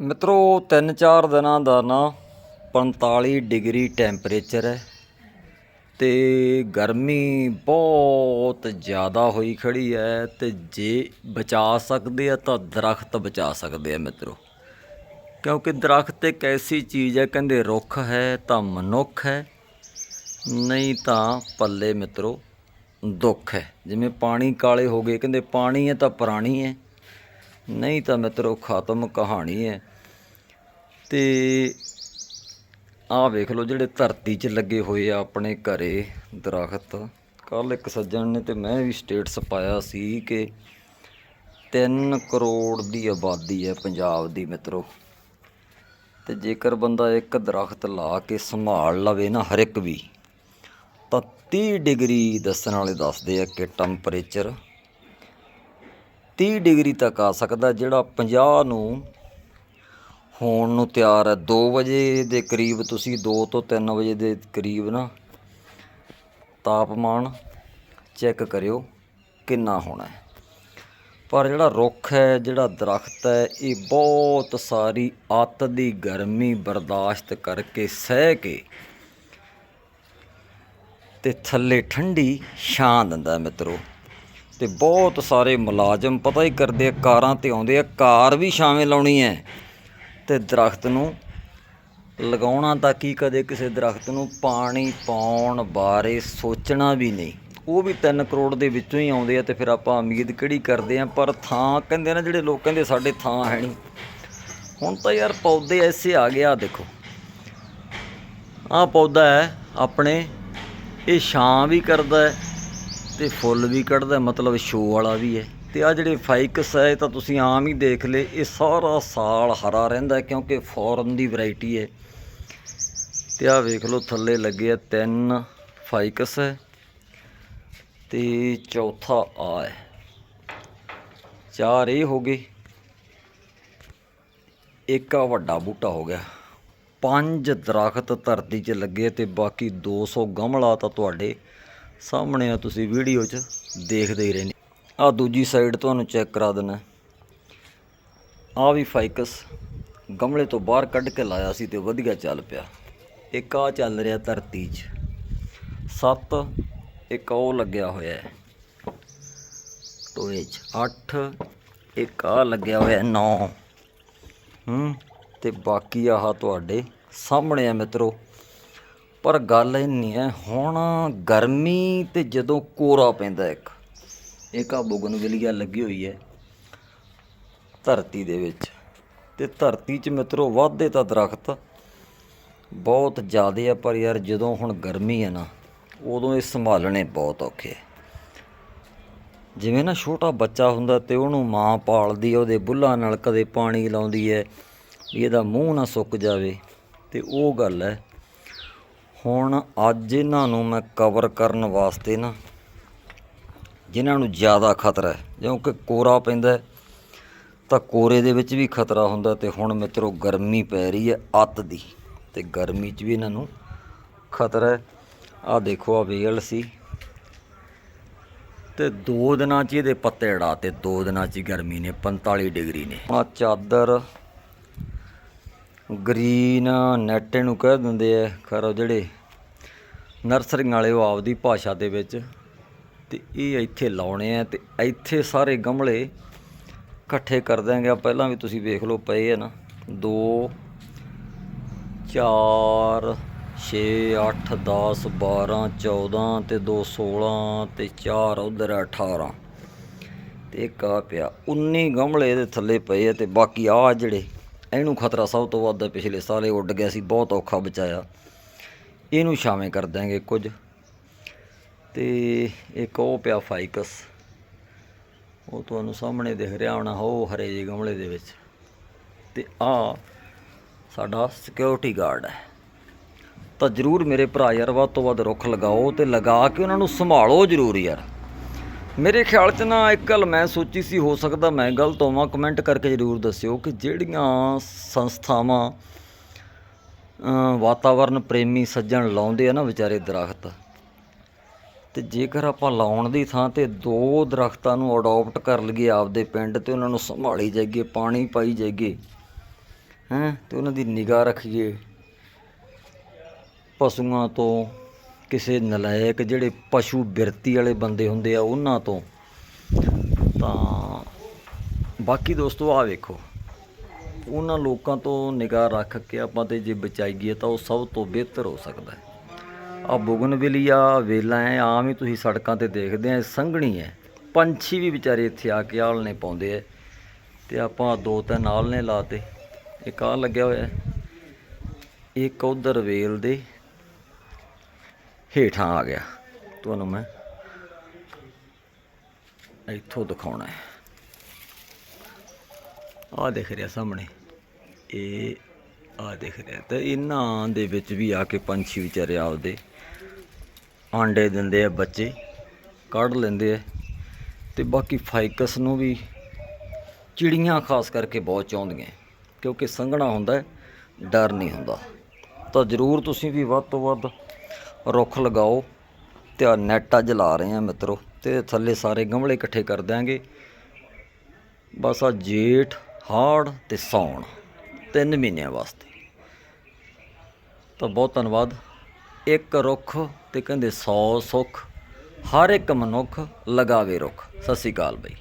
ਮਿੱਤਰੋ 3-4 ਦਿਨਾਂ ਦਾ ਨਾ 45 ਡਿਗਰੀ ਟੈਂਪਰੇਚਰ ਹੈ ਤੇ ਗਰਮੀ ਬਹੁਤ ਜ਼ਿਆਦਾ ਹੋਈ ਖੜੀ ਹੈ ਤੇ ਜੇ ਬਚਾ ਸਕਦੇ ਆ ਤਾਂ ਦਰਖਤ ਬਚਾ ਸਕਦੇ ਆ ਮਿੱਤਰੋ। ਕਿਉਂਕਿ ਦਰਖਤ ਇੱਕ ਐਸੀ ਚੀਜ਼ ਹੈ, ਕਹਿੰਦੇ ਰੁੱਖ ਹੈ ਤਾਂ ਮਨੁੱਖ ਹੈ, ਨਹੀਂ ਤਾਂ ਪੱਲੇ ਮਿੱਤਰੋ ਦੁੱਖ ਹੈ। ਜਿਵੇਂ ਪਾਣੀ ਕਾਲੇ ਹੋ ਗਏ, ਕਹਿੰਦੇ ਪਾਣੀ ਹੈ ਤਾਂ ਪ੍ਰਾਣੀ ਹੈ। ਨਹੀਂ ਤਾਂ ਮਿੱਤਰੋ ਖਤਮ ਕਹਾਣੀ ਹੈ। ਤੇ ਆਹ ਵੇਖ ਲਓ ਜਿਹੜੇ ਧਰਤੀ 'ਚ ਲੱਗੇ ਹੋਏ ਆ ਆਪਣੇ ਘਰੇ ਦਰਖਤ। ਕੱਲ ਇੱਕ ਸੱਜਣ ਨੇ ਤੇ ਮੈਂ ਵੀ ਸਟੇਟਸ ਪਾਇਆ ਸੀ ਕਿ 3 ਕਰੋੜ ਦੀ ਆਬਾਦੀ ਹੈ ਪੰਜਾਬ ਦੀ ਮਿੱਤਰੋ। ਤੇ ਜੇਕਰ ਬੰਦਾ ਇੱਕ ਦਰਖਤ ਲਾ ਕੇ ਸੰਭਾਲ ਲਵੇ ਨਾ ਹਰ ਇੱਕ ਵੀ, ਤਾਂ 30 ਡਿਗਰੀ ਦੱਸਣ ਵਾਲੇ ਦੱਸਦੇ ਆ ਕਿ ਟੈਂਪਰੇਚਰ 30 ਡਿਗਰੀ ਤੱਕ ਆ ਸਕਦਾ, ਜਿਹੜਾ 50 ਨੂੰ ਹੋਣ ਨੂੰ ਤਿਆਰ ਹੈ। 2 ਵਜੇ ਦੇ ਕਰੀਬ, ਤੁਸੀਂ 2 ਤੋਂ 3 ਵਜੇ ਦੇ ਕਰੀਬ ਨਾ ਤਾਪਮਾਨ ਚੈੱਕ ਕਰਿਓ ਕਿੰਨਾ ਹੋਣਾ ਹੈ। ਪਰ ਜਿਹੜਾ ਰੁੱਖ ਹੈ, ਜਿਹੜਾ ਦਰਖਤ ਹੈ, ਇਹ ਬਹੁਤ ਸਾਰੀ ਅੱਤ ਦੀ ਗਰਮੀ ਬਰਦਾਸ਼ਤ ਕਰਕੇ ਸਹਿ ਕੇ ਤੇ ਥੱਲੇ ਠੰਡੀ ਛਾਂ ਦਿੰਦਾ ਹੈ ਮਿੱਤਰੋ। ਤੇ ਬਹੁਤ ਸਾਰੇ ਮੁਲਾਜ਼ਮ ਪਤਾ ਹੀ ਕਰਦੇ ਆ, ਕਾਰਾਂ ਤੇ ਆਉਂਦੇ ਆ, ਕਾਰ ਵੀ ਛਾਵੇਂ ਲਾਉਣੀ ਹੈ। ਤੇ ਦਰਖਤ ਨੂੰ ਲਗਾਉਣਾ ਤਾਂ ਕੀ ਕਦੇ ਕਿਸੇ ਦਰਖਤ ਨੂੰ ਪਾਣੀ ਪਾਉਣ ਬਾਰੇ ਸੋਚਣਾ ਵੀ ਨਹੀਂ। ਉਹ ਵੀ 3 ਕਰੋੜ ਦੇ ਵਿੱਚੋਂ ਹੀ ਆਉਂਦੇ ਆ ਤੇ ਫਿਰ ਆਪਾਂ ਉਮੀਦ ਕਿਹੜੀ ਕਰਦੇ ਆ, ਪਰ ਥਾਂ ਕਹਿੰਦੇ ਨਾ ਜਿਹੜੇ ਲੋਕ ਕਹਿੰਦੇ ਸਾਡੇ ਥਾਂ ਹੈ ਨਹੀਂ। ਹੁਣ ਤਾਂ ਯਾਰ ਪੌਦੇ ਐਸੇ ਆ ਗਏ, ਆ ਦੇਖੋ। ਆਹ ਪੌਦਾ ਹੈ ਆਪਣੇ, ਇਹ ਛਾਂ ਵੀ ਕਰਦਾ ਹੈ। ਤੇ ਫੁੱਲ ਵੀ ਕੱਢਦਾ, ਮਤਲਬ ਸ਼ੋਅ ਵਾਲਾ ਵੀ ਹੈ। ਤੇ ਆ ਜਿਹੜੇ ਫਾਈਕਸ ਹੈ, ਇਹ ਤਾਂ ਤੁਸੀਂ ਆਮ ਹੀ ਦੇਖ ਲਏ, ਇਹ ਸਾਰਾ ਸਾਲ ਹਰਾ ਰਹਿੰਦਾ ਕਿਉਂਕਿ ਫੋਰਨ ਦੀ ਵੈਰਾਈਟੀ ਹੈ। ਤੇ ਆ ਵੇਖ ਲਓ, ਥੱਲੇ ਲੱਗੇ ਆ ਤਿੰਨ ਫਾਈਕਸ ਹੈ ਤੇ ਚੌਥਾ ਆ ਹੈ। ਚਾਰ ਇਹ ਹੋ ਗਏ, ਇੱਕ ਆ ਵੱਡਾ ਬੂਟਾ ਹੋ ਗਿਆ। ਪੰਜ ਦਰਖਤ ਧਰਤੀ 'ਚ ਲੱਗੇ ਤੇ ਬਾਕੀ 200 ਗਮਲਾ ਤਾਂ ਤੁਹਾਡੇ ਸਾਹਮਣੇ ਆ ਤੁਸੀਂ ਵੀਡੀਓ 'ਚ ਦੇਖਦੇ ਹੀ ਰਹਿੰਦੇ। ਆ ਦੂਜੀ ਸਾਈਡ ਤੁਹਾਨੂੰ ਚੈੱਕ ਕਰਾ ਦਿੰਦਾ ਆ ਵੀ ਫਾਈਕਸ ਗਮਲੇ ਤੋਂ ਬਾਹਰ ਕੱਢ ਕੇ ਲਾਇਆ ਸੀ ਤੇ ਵਧੀਆ ਚੱਲ ਪਿਆ। ਇੱਕ ਆ ਚੱਲ ਰਿਹਾ ਧਰਤੀ 'ਚ। ਸੱਤ, ਇੱਕ ਉਹ ਲੱਗਿਆ ਹੋਇਆ ਹੈ। ਟੋਏ 'ਚ 8 ਇੱਕ ਆ ਲੱਗਿਆ ਹੋਇਆ 9 ਹੂੰ, ਤੇ ਬਾਕੀ ਆਹ ਤੁਹਾਡੇ ਸਾਹਮਣੇ ਆ ਮਿੱਤਰੋ। ਪਰ ਗੱਲ ਇੰਨੀ ਹੈ, ਹੁਣ ਗਰਮੀ ਤੇ ਜਦੋਂ ਕੋਰਾ ਪੈਂਦਾ ਇੱਕ ਇੱਕ ਆ ਬੁਗਨਵਿਲੀਆ ਲੱਗੀ ਹੋਈ ਹੈ ਧਰਤੀ ਦੇ ਵਿੱਚ ਤੇ ਧਰਤੀ 'ਚ ਮਿੱਤਰੋ, ਵਾਧੇ ਤਾਂ ਦਰਖਤ ਬਹੁਤ ਜ਼ਿਆਦੇ ਆ, ਪਰ ਯਾਰ ਜਦੋਂ ਹੁਣ ਗਰਮੀ ਹੈ ਨਾ, ਉਦੋਂ ਇਹ ਸੰਭਾਲਣੇ ਬਹੁਤ ਔਖੇ ਆ। ਜਿਵੇਂ ਨਾ ਛੋਟਾ ਬੱਚਾ ਹੁੰਦਾ ਤੇ ਉਹਨੂੰ ਮਾਂ ਪਾਲਦੀ ਹੈ ਉਹਦੇ ਬੁੱਲਾਂ ਨਾਲ ਕਦੇ ਪਾਣੀ ਲਾਉਂਦੀ ਹੈ, ਵੀ ਇਹਦਾ ਮੂੰਹ ਨਾ ਸੁੱਕ ਜਾਵੇ, ਤੇ ਉਹ ਗੱਲ ਹੈ ਹੁਣ ਅੱਜ ਇਹਨਾਂ ਨੂੰ ਮੈਂ ਕਵਰ ਕਰਨ ਵਾਸਤੇ ਨਾ ਜਿਨ੍ਹਾਂ ਨੂੰ ਜ਼ਿਆਦਾ ਖਤਰਾ ਹੈ ਕਿਉਂਕਿ ਕੋਰਾ ਪੈਂਦਾ ਤਾਂ ਕੋਰੇ ਦੇ ਵਿੱਚ ਵੀ ਖਤਰਾ ਹੁੰਦਾ ਤੇ ਹੁਣ ਮਿੱਤਰੋ ਗਰਮੀ ਪੈ ਰਹੀ ਹੈ ਅੱਤ ਦੀ ਤੇ ਗਰਮੀ 'ਚ ਵੀ ਇਹਨਾਂ ਨੂੰ ਖਤਰਾ ਹੈ। ਆਹ ਦੇਖੋ ਆ ਵੇਲ ਸੀ ਤੇ 2 ਦਿਨਾਂ 'ਚ ਇਹਦੇ ਪੱਤੇ ਅੜਾਤੇ 2 ਦਿਨਾਂ 'ਚ ਹੀ ਗਰਮੀ ਨੇ 45 ਡਿਗਰੀ ਨੇ। ਆ ਚਾਦਰ ਗ੍ਰੀਨ ਨੈਟ ਨੂੰ ਕਹਿ ਦਿੰਦੇ ਆ, ਖਰ ਜਿਹੜੇ ਨਰਸਰੀਆਂ ਵਾਲੇ ਉਹ ਆਪਦੀ ਭਾਸ਼ਾ ਦੇ ਵਿੱਚ ਤੇ ਇਹ ਇੱਥੇ ਲਾਉਣੇ ਆ ਤੇ ਇੱਥੇ ਸਾਰੇ ਗਮਲੇ ਇਕੱਠੇ ਕਰ ਦਿਆਂਗੇ। ਆਹ ਪਹਿਲਾਂ ਵੀ ਤੁਸੀਂ ਵੇਖ ਲਓ ਪਏ ਆ ਨਾ। 2 4 6 8 10 12 14 ਤੇ 2 16 ਤੇ 4 ਉਧਰ 18 ਤੇ ਇੱਕ ਆ ਪਿਆ। 19 ਗਮਲੇ ਇਹਦੇ ਥੱਲੇ ਪਏ ਆ ਤੇ ਬਾਕੀ ਆ ਜਿਹੜੇ ਇਹਨੂੰ ਖਤਰਾ ਸਭ ਤੋਂ ਵੱਧ ਪਿਛਲੇ ਸਾਲੇ ਉੱਡ ਗਿਆ ਸੀ। ਬਹੁਤ ਔਖਾ ਬਚਾਇਆ। ਇਹਨੂੰ ਛਾਵੇਂ ਕਰ ਦਾਂਗੇ ਕੁਝ। ਤੇ ਇੱਕ ਉਹ ਪਿਆ ਫਾਈਕਸ। ਉਹ ਤੁਹਾਨੂੰ ਸਾਹਮਣੇ ਦਿਖ ਰਿਹਾ ਹੋਣਾ, ਉਹ ਹਰੇ ਜਿਹੇ ਗਮਲੇ ਦੇ ਵਿੱਚ। ਤੇ ਆ ਸਾਡਾ ਸਿਕਿਉਰਿਟੀ ਗਾਰਡ ਹੈ। ਤਾਂ ਜਰੂਰ ਮੇਰੇ ਭਰਾ ਯਾਰ, ਵੱਧ ਤੋਂ ਵੱਧ ਰੁੱਖ ਲਗਾਓ ਤੇ ਲਗਾ ਕੇ ਉਹਨਾਂ ਨੂੰ ਸੰਭਾਲੋ ਜ਼ਰੂਰ ਯਾਰ। ਮੇਰੇ ਖਿਆਲ 'ਚ ਨਾ ਇੱਕ ਗੱਲ ਮੈਂ ਸੋਚੀ ਸੀ, ਹੋ ਸਕਦਾ ਮੈਂ ਗਲਤ ਹੋਵਾਂ ਕਮੈਂਟ ਕਰਕੇ ਜ਼ਰੂਰ ਦੱਸਿਓ ਕਿ ਜਿਹੜੀਆਂ ਸੰਸਥਾਵਾਂ ਵਾਤਾਵਰਨ ਪ੍ਰੇਮੀ ਸੱਜਣ ਲਾਉਂਦੇ ਆ ਨਾ ਵਿਚਾਰੇ ਦਰਖਤ। ਤੇ ਜੇਕਰ ਆਪਾਂ ਲਾਉਣ ਦੀ ਥਾਂ ਤੇ ਦੋ ਦਰਖਤਾਂ ਨੂੰ ਅਡਾਪਟ ਕਰ ਲਈਏ ਆਪਦੇ ਪਿੰਡ ਤੇ ਉਹਨਾਂ ਨੂੰ ਸੰਭਾਲੀ ਜਾਈਏ, ਪਾਣੀ ਪਾਈ ਜਾਈਏ, ਹੈ, ਤੇ ਉਹਨਾਂ ਦੀ ਨਿਗਾਹ ਰੱਖੀਏ, ਪਸ਼ੂਆਂ ਤੋਂ, ਕਿਸੇ ਨਲਾਇਕ ਜਿਹੜੇ ਪਸ਼ੂ ਬਿਰਤੀ ਵਾਲੇ ਬੰਦੇ ਹੁੰਦੇ ਆ ਉਹਨਾਂ ਤੋਂ, ਤਾਂ ਬਾਕੀ ਦੋਸਤੋ ਆ ਵੇਖੋ। ਉਹਨਾਂ ਲੋਕਾਂ ਤੋਂ ਨਿਗਾਹ ਰੱਖ ਕੇ ਆਪਾਂ ਤੇ ਜੇ ਬਚਾਈਏ ਤਾਂ ਉਹ ਸਭ ਤੋਂ ਬਿਹਤਰ ਹੋ ਸਕਦਾ ਹੈ। ਆ ਬੁਗਨਵਿਲੀਆ ਵੇਲਾ ਹੈ, ਆਮ ਹੀ ਤੁਸੀਂ ਸੜਕਾਂ ਤੇ ਦੇਖਦੇ ਆ ਇਹ ਸੰਘਣੀ ਹੈ। ਪੰਛੀ ਵੀ ਵਿਚਾਰੇ ਇੱਥੇ ਆ ਕੇ ਆਲਣੇ ਪਾਉਂਦੇ ਆ ਤੇ ਆਪਾਂ ਦੋ ਤਿੰਨ ਆਲਣੇ ਲਾਤੇ ਇੱਕ ਆ ਲੱਗਿਆ ਹੋਇਆ ਹੈ। ਇੱਕ ਉਧਰ ਵੇਲ ਦੇ ਹੇਠਾਂ ਆ ਗਿਆ। ਤੁਹਾਨੂੰ ਮੈਂ ਇੱਥੋਂ ਦਿਖਾਉਣਾ ਹੈ। ਆ ਦਿਖ ਰਿਹਾ ਸਾਹਮਣੇ। ਇਹ ਆ ਦਿਖ ਰਿਹਾ ਤੇ ਇਹਨਾਂ ਦੇ ਵਿੱਚ ਵੀ ਆ ਕੇ ਪੰਛੀ ਵਿਚਾਰੇ ਆਪਦੇ ਆਂਡੇ ਦਿੰਦੇ ਆ, ਬੱਚੇ ਕੱਢ ਲੈਂਦੇ ਆ ਤੇ ਬਾਕੀ ਫਾਈਕਸ ਨੂੰ ਵੀ ਚਿੜੀਆਂ ਖਾਸ ਕਰਕੇ ਬਹੁਤ ਚਾਹੁੰਦੀਆਂ, ਕਿਉਂਕਿ ਸੰਘਣਾ ਹੁੰਦਾ ਡਰ ਨਹੀਂ ਹੁੰਦਾ। ਤਾਂ ਜ਼ਰੂਰ ਤੁਸੀਂ ਵੀ ਵੱਧ ਤੋਂ ਵੱਧ ਰੁੱਖ ਲਗਾਓ ਤੇ ਆ ਨੈਟ ਅੱਜ ਲਾ ਰਹੇ ਆ ਮਿੱਤਰੋ ਤੇ ਥੱਲੇ ਸਾਰੇ ਗਮਲੇ ਇਕੱਠੇ ਕਰ ਦਿਆਂਗੇ। ਬਸ ਆ ਜੇਠ ਹਾੜ ਤੇ ਸੌਣ ਤਿੰਨ ਮਹੀਨਿਆਂ ਵਾਸਤੇ। ਤਾਂ ਬਹੁਤ ਧੰਨਵਾਦ। ਇੱਕ ਰੁੱਖ ਤੇ ਕਹਿੰਦੇ 100 ਸੁੱਖ, ਹਰ ਇੱਕ ਮਨੁੱਖ ਲਗਾਵੇ ਰੁੱਖ। ਸਤਿ ਸ਼੍ਰੀ ਅਕਾਲ ਬਈ।